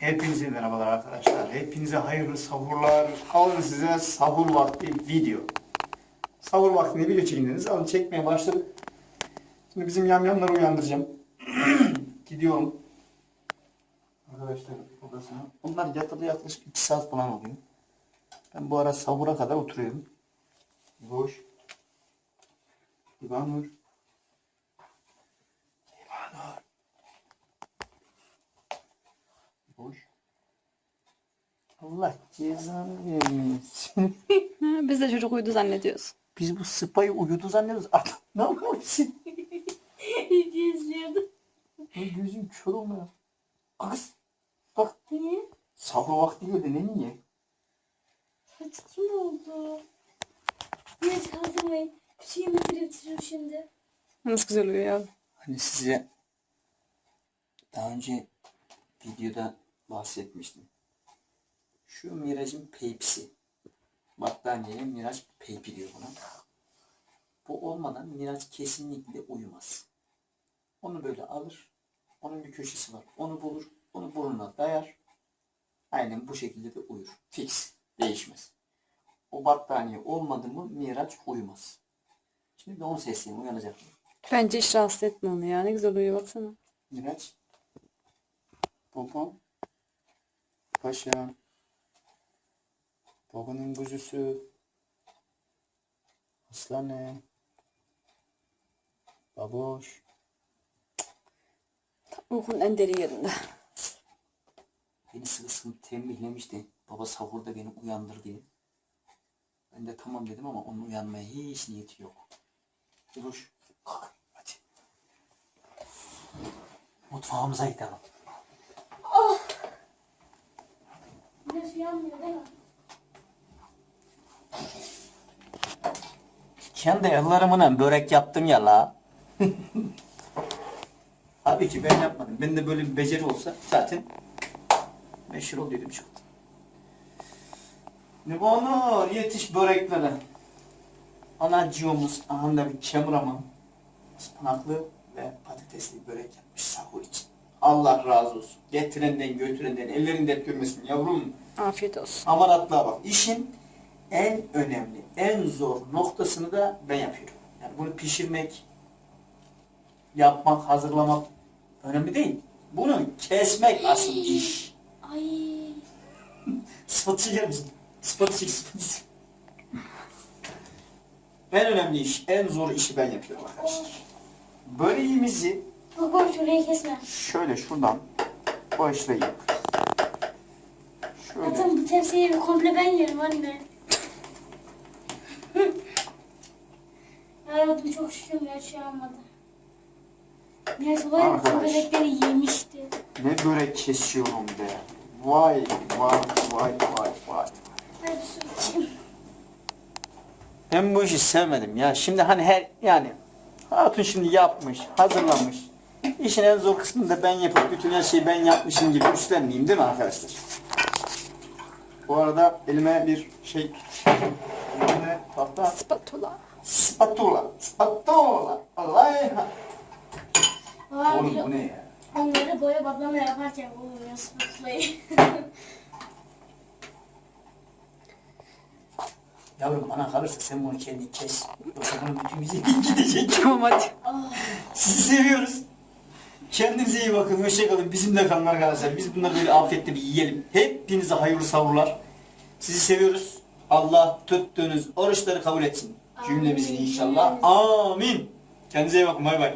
Hepinize merhabalar arkadaşlar. Hepinize hayırlı sahurlar. Alın size sahur vakti video. Sahur vaktinde video çekindiniz. Alın çekmeye başladık. Şimdi bizim yamyamları uyandıracağım. Gidiyorum. Arkadaşlar odasına. Onlar yatılı yaklaşık 2 saat falan oluyor. Ben bu ara sahura kadar oturuyorum. Boş. İvanur. Boş. Allah cezanı vermesin. Biz de çocuk uyudu zannediyoruz. Biz bu sıpayı uyudu zannediyoruz. Adam ne yapıyorsun? Video izliyordum. Gözüm kör olmuyor. Kız. Bak Niye? sahur vakti geldi ne niye? Saç kim oldu? Neyse kaldırmayın. Şu yemekleri bitiriyorum şimdi. Nasıl güzel uyuyor ya. Hani size daha önce videoda bahsetmiştim. Şu Miraç'ın peypisi. Battaniyeye Miraç peypi diyor buna. Bu olmadan Miraç kesinlikle uyumaz. Onu böyle alır. Onun bir köşesi var. Onu bulur. Onu burnuna dayar. Aynen bu şekilde de uyur. Fix. Değişmez. O battaniye olmadı mı Miraç uyumaz. Şimdi de onu sesleyin uyanacak mı? Bence hiç rahatsız etme onu ya. Ne güzel uyuyor baksana. Miraç. Babam. Paşa. Babanın kuzusu. Aslanı. Baboş. Uykunun en derin yerinde. Beni sıkı sıkı tembihlemişti. Baba sahurda beni uyandır diye. Ben de tamam dedim ama onun uyanmaya hiç niyeti yok. Duruş. Kalk hadi. Mutfağımıza gidelim. Güneş uyanmıyor değil mi? Kendi ellerimle börek yaptım ya la. Tabii ki ben yapmadım. Ben de böyle bir beceri olsa zaten meşhur oluyordum çok. Ne bu Onur yetiş böreklere. Anacığımız ahanda bir kameraman ıspanaklı ve patatesli börek yapmış sahur için. Allah razı olsun. Getirenden götürenden ellerin dert görmesin yavrum. Afiyet olsun. Amaratlığa bak. İşin en önemli, en zor noktasını da ben yapıyorum. Yani bunu pişirmek, yapmak, hazırlamak önemli değil. Bunu kesmek asıl iş. Ay. Sıfatı çeker misin? Sıfatı çek, sıfatı çek. En önemli iş, en zor işi ben yapıyorum arkadaşlar. Böreğimizi bak şurayı kesme. şöyle şuradan başlayıp şöyle Zaten bu tepsiyi komple ben yerim anne. Aradım çok şükür bir şey almadı. Neyse var ya bütün Arkadaş. bebekleri yemişti. ne börek kesiyorum be. Vay vay vay vay vay. Hadi su içeyim. Ben bu işi sevmedim ya. Şimdi hani her yani Hatun şimdi yapmış, hazırlamış. İşin en zor kısmını da ben yapıp bütün her şeyi ben yapmışım gibi üstlenmeyeyim değil mi arkadaşlar? Bu arada elime bir şey tutuştum. Elime tahta Spatula. Spatula. Spatula. Allah Aa, Oğlum bu ne ya? Onları boya badlama yaparken buluyor spatulayı. Yavrum bana kalırsa sen bunu kendin kes. Yoksa bunun bütün güzelliği gidecek. Tamam hadi. Ah. Sizi seviyoruz. Kendinize iyi bakın. Hoşçakalın. Bizimle kalın arkadaşlar. Biz bunları böyle afiyetle bir yiyelim. Hepinize hayırlı savurlar. Sizi seviyoruz. Allah tuttuğunuz oruçları kabul etsin. Cümlemizin inşallah. Amin. Kendinize iyi bakın. Bay bay.